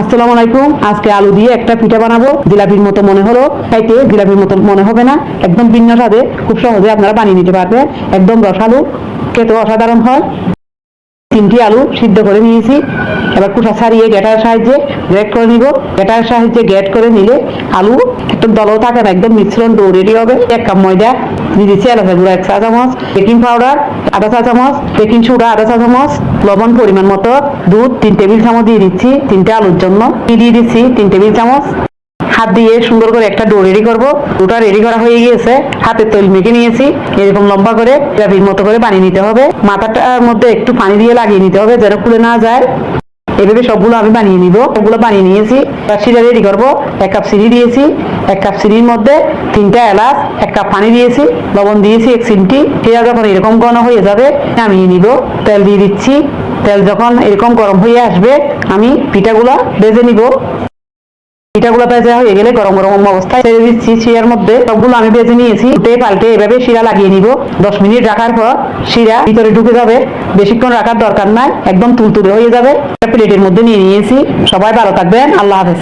আসসালামু আলাইকুম। আজকে আলু দিয়ে একটা পিঠা বানাবো। জিলাপির মতো মনে হলো। খাইতে জিলাপির মতো মনে হবে না। একদম ভিন্ন স্বাদে, খুব সহজে আপনারা বানিয়ে নিতে পারবেন। একদম রসালু, খেতে অসাধারণ হয়। তিনটি আলু সিদ্ধ করে নিয়েছি। এবার কুঠা ছাড়িয়ে গেটার সাহায্যে গ্রেট করে নিব। গেটার সাহায্যে গ্রেট করে নিলে আলু একদম দলও থাকে না একদম মিশ্রণ ডো রেডি হবে। এক কাপ ময়দা দিয়ে দিচ্ছি এলাচা গুঁড়া এক চা চামচ, বেকিং পাউডার আধা চা চামচ বেকিং সোডা আধা চা চামচ, লবণ পরিমাণ মতো, দুধ, তিন টেবিল চামচ দিয়ে দিচ্ছি, তিনটে আলুর জন্য। দিয়ে দিচ্ছি? তিন টেবিল চামচ। হাত দিয়ে সুন্দর করে একটা ডো রেডি করব। ডোটা রেডি করা হয়ে গিয়েছে। হাতে তৈল মেখে নিয়েছি। এরকম লম্বা করে মতো করে বানিয়ে নিতে হবে। মাথাটার মধ্যে একটু পানি দিয়ে লাগিয়ে নিতে হবে, যেন খুলে না যায়। এভাবে সবগুলো আমি বানিয়ে নিব। সবগুলো বানিয়ে নিয়েছি। সিরা রেডি করব, এক কাপ সিঁড়ি দিয়েছি, এক কাপ সিঁড়ির মধ্যে তিনটা এলাচ, এক কাপ পানি দিয়েছি, লবণ দিয়েছি, এক সিমটি সেটা যখন এরকম ঘন হয়ে যাবে, নামিয়ে নিব। তেল দিয়ে দিচ্ছি। তেল যখন এরকম গরম হয়ে আসবে, আমি পিঠাগুলো বেজে নিব। পিঠাগুলো ভেজা হয়ে গেলে গরম গরম অবস্থায় ছেড়ে দিচ্ছি শিরার মধ্যে। সবগুলো আমি ভেজে নিয়েছি। উঠে পাল্টে এভাবে শিরা লাগিয়ে নিব। দশ মিনিট রাখার পর শিরা ভিতরে ঢুকে যাবে। বেশিক্ষণ রাখার দরকার নাই। একদম তুলতুলে হয়ে যাবে। প্লেটের মধ্যে নিয়ে নিয়েছি। সবাই ভালো থাকবেন। আল্লাহ হাফেজ।